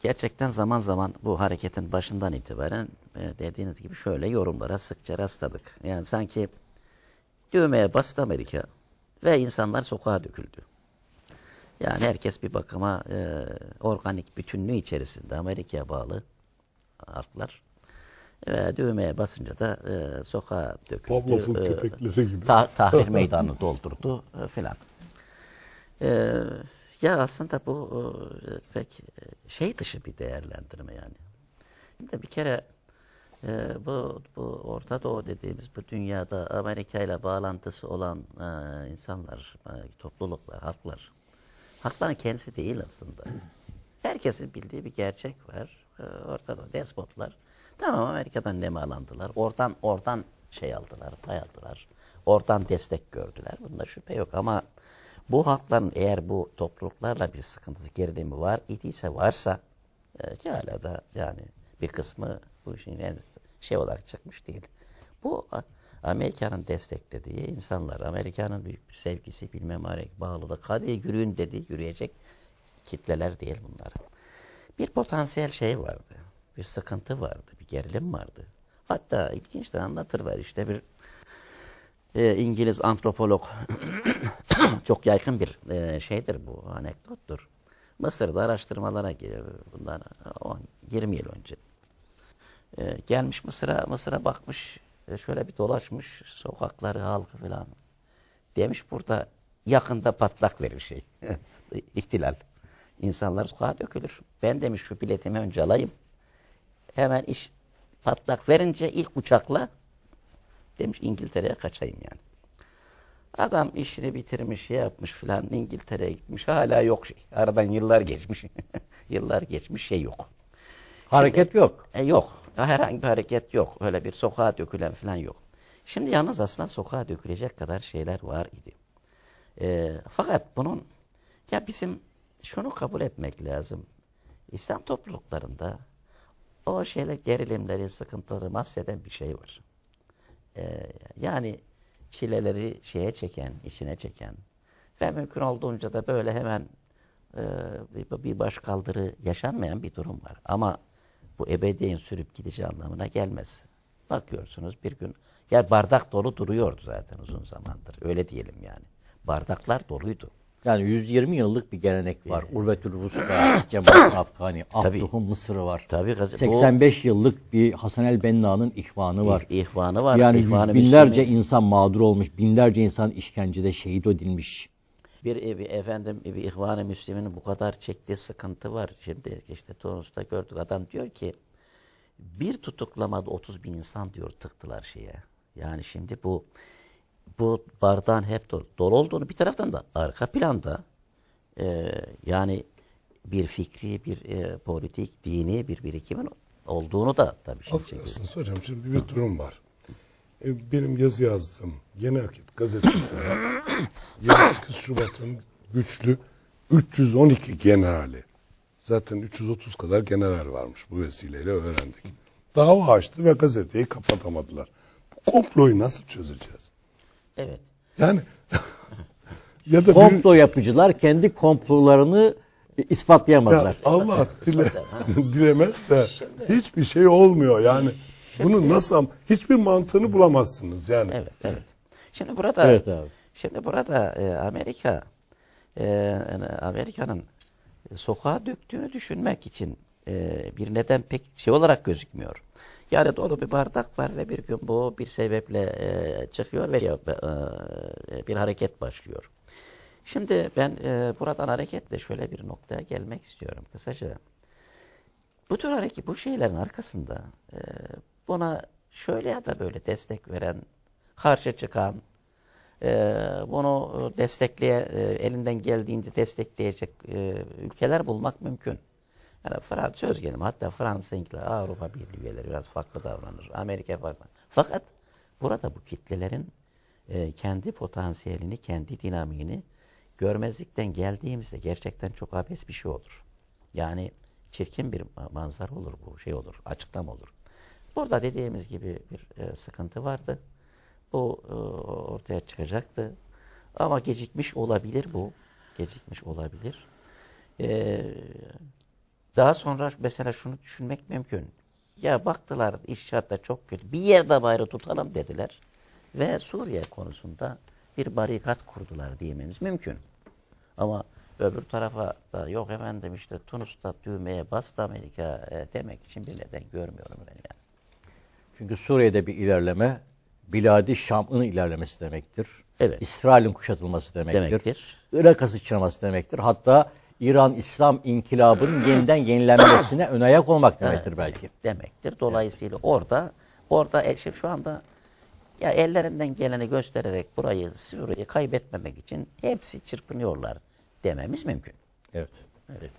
gerçekten zaman zaman bu hareketin başından itibaren e, dediğiniz gibi şöyle yorumlara sıkça rastladık. Yani sanki düğmeye bastı Amerika ve insanlar sokağa döküldü. Yani herkes bir bakıma e, organik bütünlüğü içerisinde Amerika'ya bağlı halklar ve düğmeye basınca da e, sokağa döküldü. Pavlov'un E, köpekleri gibi. ta- tahrir meydanını doldurdu e, filan. E, ya aslında bu pek e, şey dışı bir değerlendirme yani. Şimdi bir kere e, bu, bu Orta Doğu dediğimiz bu dünyada Amerika ile bağlantısı olan e, insanlar, topluluklar, halklar, halkların kendisi değil aslında. Herkesin bildiği bir gerçek var. E, Orta Doğu despotlar. Tamam Amerika'dan nemalandılar. Oradan oradan şey aldılar, pay aldılar. Oradan destek gördüler. Bunda şüphe yok ama bu halkların eğer bu topluluklarla bir sıkıntısı, gerilimi var idiyse varsa e, ki hala da yani bir kısmı bu işin en şey olarak çıkmış değil. Bu Amerika'nın desteklediği insanlar, Amerika'nın büyük bir sevgisi, bilmem ne bağlılık, hadi yürüyün dedi, yürüyecek kitleler değil bunlar. Bir potansiyel şey vardı, bir sıkıntı vardı, bir gerilim vardı. Hatta ilginç de anlatırlar işte bir e, İngiliz antropolog çok yaygın bir e, şeydir bu anekdottur. Mısır'da araştırmalara giriyor bundan 10 20 yıl önce. E, gelmiş Mısır'a Mısır'a bakmış e, şöyle bir dolaşmış sokakları halkı falan. Demiş burada yakında patlak verir şey. İhtilal. İnsanlar sokağa dökülür. Ben demiş şu biletimi önce alayım. Hemen iş patlak verince ilk uçakla demiş İngiltere'ye kaçayım yani. Adam işini bitirmiş, şey yapmış filan İngiltere'ye gitmiş. Hala yok şey. Aradan yıllar geçmiş. yıllar geçmiş şey yok. Hareket yok. E, yok. Herhangi bir hareket yok. Öyle bir sokağa dökülen falan yok. Şimdi yalnız aslında sokağa dökülecek kadar şeyler var idi. E, fakat bunun ya bizim şunu kabul etmek lazım. İslam topluluklarında o şeyle gerilimleri, sıkıntıları mahseden bir şey var. E, yani çileleri şeye çeken, içine çeken ve mümkün olduğunca da böyle hemen e, bir, bir baş kaldırı yaşanmayan bir durum var. Ama bu ebediyen sürüp gideceği anlamına gelmez. Bakıyorsunuz bir gün, ya bardak dolu duruyordu zaten uzun zamandır. Öyle diyelim yani. Bardaklar doluydu. Yani 120 yıllık bir gelenek var. Urvetül Rus'ta, Cemaat Afgani, Tabii. Abduh'un Mısır'ı var. Tabii gaz- bu- 85 yıllık bir Hasan el Benna'nın ihvanı var. İh- ihvanı var. Yani ihvanı yüz binlerce Müslümin. insan mağdur olmuş, binlerce insan işkencede şehit edilmiş. bir, bir efendim bir ihvan-ı müslimin bu kadar çektiği sıkıntı var. Şimdi işte Tunus'ta gördük adam diyor ki bir tutuklamada 30 bin insan diyor tıktılar şeye. Yani şimdi bu bu bardağın hep dolu, dolu olduğunu bir taraftan da arka planda e, yani bir fikri, bir e, politik, dini bir birikimin olduğunu da tabii şimdi. Affedersiniz hocam şimdi bir durum var. E, Benim yazı yazdığım Yeni Hareket gazetesine 28 Şubat'ın güçlü 312 generali zaten 330 kadar general varmış bu vesileyle öğrendik. Dava açtı ve gazeteyi kapatamadılar. Bu komployu nasıl çözeceğiz? Evet. Yani ya da bir, Komplo yapıcılar kendi komplolarını ya ispatlayamazlar. Allah dile, dilemezse hiçbir şey olmuyor yani. Bunu nasıl hiçbir mantığını bulamazsınız yani. Evet, evet. Şimdi burada Evet abi. Şimdi burada e, Amerika e, Amerika'nın sokağa döktüğünü düşünmek için e, bir neden pek şey olarak gözükmüyor. Yani dolu bir bardak var ve bir gün bu bir sebeple e, çıkıyor ve e, bir hareket başlıyor. Şimdi ben e, buradan hareketle şöyle bir noktaya gelmek istiyorum kısaca. Bu tür hareket, bu şeylerin arkasında e, buna şöyle ya da böyle destek veren, karşı çıkan, e, bunu destekleye, e, elinden geldiğince destekleyecek e, ülkeler bulmak mümkün. Yani Fransa söz gelimi hatta Fransa, İngiltere, Avrupa Birliği üyeleri biraz farklı davranır. Amerika farklı. Fakat burada bu kitlelerin e, kendi potansiyelini, kendi dinamiğini görmezlikten geldiğimizde gerçekten çok abes bir şey olur. Yani çirkin bir ma- manzara olur bu, şey olur, açıklama olur. Burada dediğimiz gibi bir e, sıkıntı vardı. Bu e, ortaya çıkacaktı. Ama gecikmiş olabilir bu. Gecikmiş olabilir. E, Daha sonra mesela şunu düşünmek mümkün. Ya baktılar iş şartlar çok kötü. Bir yerde bayrağı tutalım dediler. Ve Suriye konusunda bir barikat kurdular diyememiz mümkün. Ama öbür tarafa da yok efendim işte Tunus'ta düğmeye bastı Amerika e, demek için bir neden görmüyorum ben yani. Çünkü Suriye'de bir ilerleme, Biladi Şam'ın ilerlemesi demektir. Evet. İsrail'in kuşatılması demektir. Demektir. Irak'a sıçraması demektir. Hatta İran İslam inkılabının yeniden yenilenmesine ön ayak olmak demektir belki. demektir. Dolayısıyla orada orada e, şimdi şu anda ya ellerinden geleni göstererek burayı Suriye'yi kaybetmemek için hepsi çırpınıyorlar dememiz mümkün. Evet. evet.